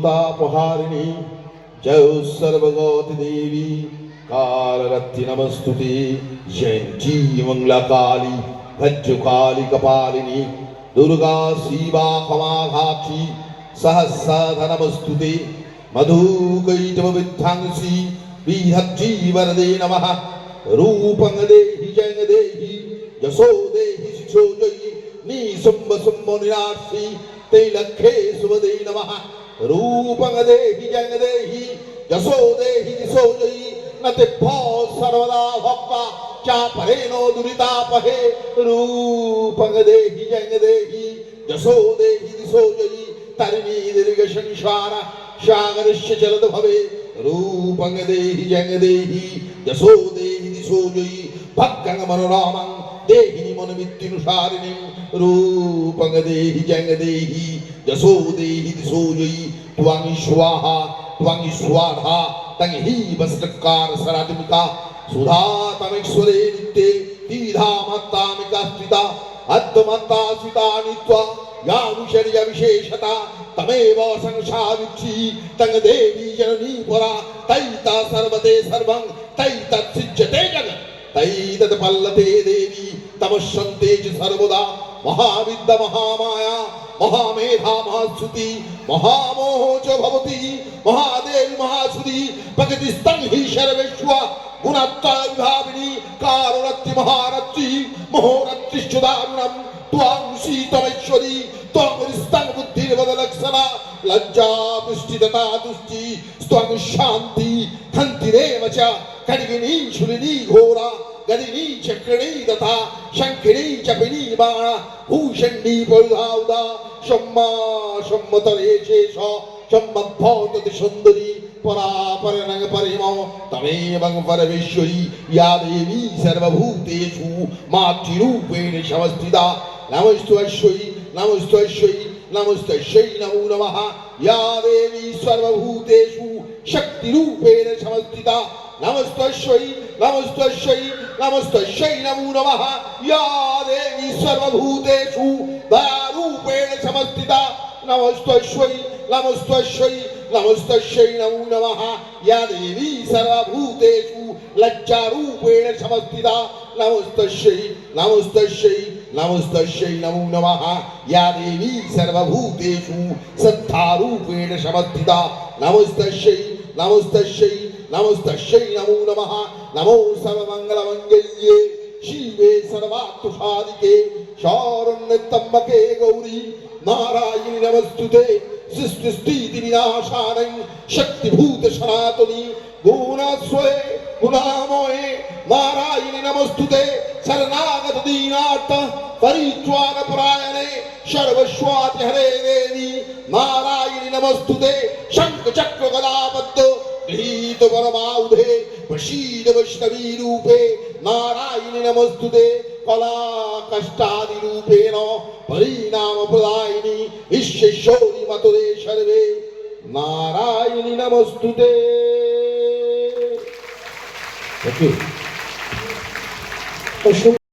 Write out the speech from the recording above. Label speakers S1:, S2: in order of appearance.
S1: दुरितापहारिणी जय सर्वगौति देवी कालरत्ति नमस्तुते जयंती मंगला काली भज्रकाली कपालिनी दुर्गा शिवा क्षमाघाक्षी सहस्र नमस्तुते मधुकैटवविध्वंसी बीहज्जी वरदे नमः रूपं देहि जय देहि यशो देहि शिशो जयि निसुम्ब सुम्ब निराशी तैलखे सुवदे नमः रूपं देहि जय देहि यशो देहि दिशो जयि न ते भो सर्वदा भक्ता चापरेणो दुरितापहे रूपं देहि जय देहि यशो देहि दिशो जयि तरिणी दीर्घ संसार सागरस्य चलद भवे रूपं देहि जय देहि यशो देहि दिशो जयि भक्तं मनोरामं देहि मनमित्युनुसारिणीं रूपं देहि जय देहि यशो देहि दिशो जयि त्वं स्वाहा त्वं स्वाहा तं हि वस्त्रकार सरात्मिका सुधा तमेश्वरे नित्ये तीधामत्तामिका स्थिता अद्मत्ता स्थिता नित्वा यानुशर्य विशेषता तमेव संसाविक्षी तंग देवी जननी पुरा तैता सर्वते सर्वं तैतत्सिज्यते जगत् तैतत् पल्लते देवी तमस्सन्ते च सर्वदा महाविद्या महामाया মহামেধা মহাশ্রুতি মহামোহচ ভবতি, মহাদেব মহাশ্রুতি প্রকৃতিস্তং হি সর্বেশ্ব গুণাত্মা বিভাবিনী কারণাত্রি মহারাত্রি মোহরাত্রিশ্চ দারুণম ত্বাং শীতমেশ্বরী ত্বং রিস্তাং বুদ্ধির বদলক্ষণা লজ্জা পুষ্টিদতা দুষ্টি স্ত্বং শান্তি হন্তিরেব চ কড়িগিনী শুলিনী ঘোরা गदिनी चक्रिणी तथा शङ्खिनी चपिनी बाण भूषण्डी परिधावदा शम्मा शम्मतरे शेष शम्मद्भौतति सुन्दरी परापरनग परिमो तमेवं परमेश्वरी या देवी सर्वभूतेषु मातृरूपेण समस्थिता नमस्त्वश्वै नमस्त्वश्वै नमस्तश्यै नमो नमः या देवी सर्वभूतेषु शक्तिरूपेण समस्थिता নমস্তৈ নমস্তৈ নমস্তৈ নমো নমঃ। ইয়া দেবী সর্বভূতেষু, দয়ারূপেণ সমস্থিতা। নমস্তৈ নমস্তৈ নমস্তৈ নমো নমঃ। ইয়া দেবী সর্বভূতেষু, লজ্জারূপেণ সমস্থিতা। নমস্তৈ নমস্তৈ নমস্তৈ নমো নমঃ। ইয়া দেবী সর্বভূতেষু সত্তারূপেণ সমস্থিতা। নমস্তৈ নমস্তৈ নমস্তৈ নমো নম নমো সর্বমঙ্গলমঙ্গল্যে শিবে সর্বাত্মসাদিকে শরণ্যত্বম্বকে গৌরী নারায়ণী নমস্তুতে সৃষ্টিস্থিতি বিনাশানং শক্তিভূত সনাতনী গুণাশ্রয়ে গুণাময়ে নারায়ণী নমস্তুতে শরণাগত দীনার্থ পরিত্রাণ পরায়ণে সর্বস্বাতি হরে দেবী নারায়ণী নমস্তুতে শঙ্খ চক্র গদা বিজিত পরমাউধে বশীর বৈষ্ণবী রূপে নারায়ণী নমস্তুতে কলা কষ্টাদি রূপেণ পরিণাম প্রদায়িনী ঈশ্বরী মতদে সর্বে নারায়ণী
S2: নমস্তুতে Thank you.